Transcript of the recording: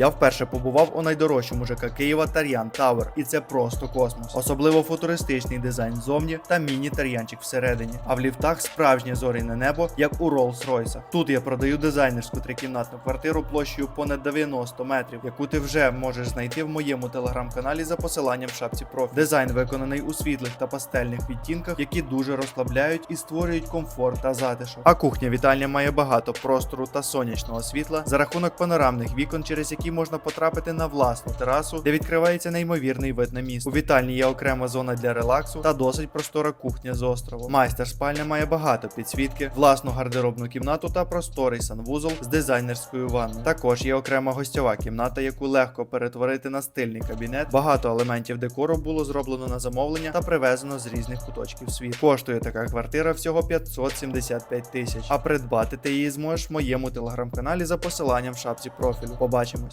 Я вперше побував у найдорожчому ЖК Києва Тар'ян Тавер, і це просто космос. Особливо футуристичний дизайн ззовні та міні-тар'янчик всередині. А в ліфтах справжнє зоряне небо, як у Rolls-Royce. Тут я продаю дизайнерську трикімнатну квартиру площею понад 90 метрів, яку ти вже можеш знайти в моєму телеграм-каналі за посиланням в шапці профілю. Дизайн виконаний у світлих та пастельних відтінках, які дуже розслабляють і створюють комфорт та затишок. А кухня вітальня має багато простору та сонячного світла за рахунок панорамних вікон, через які можна потрапити на власну терасу, де відкривається неймовірний вид на місто. У вітальні є окрема зона для релаксу та досить простора кухня з островом. Майстер спальня має багато підсвітки, власну гардеробну кімнату та просторий санвузол з дизайнерською ванною. Також є окрема гостьова кімната, яку легко перетворити на стильний кабінет. Багато елементів декору було зроблено на замовлення та привезено з різних куточків світу. Коштує така квартира всього 575 тисяч. А придбати ти її зможеш в моєму телеграм-каналі за посиланням в шапці профілю. Побачимось.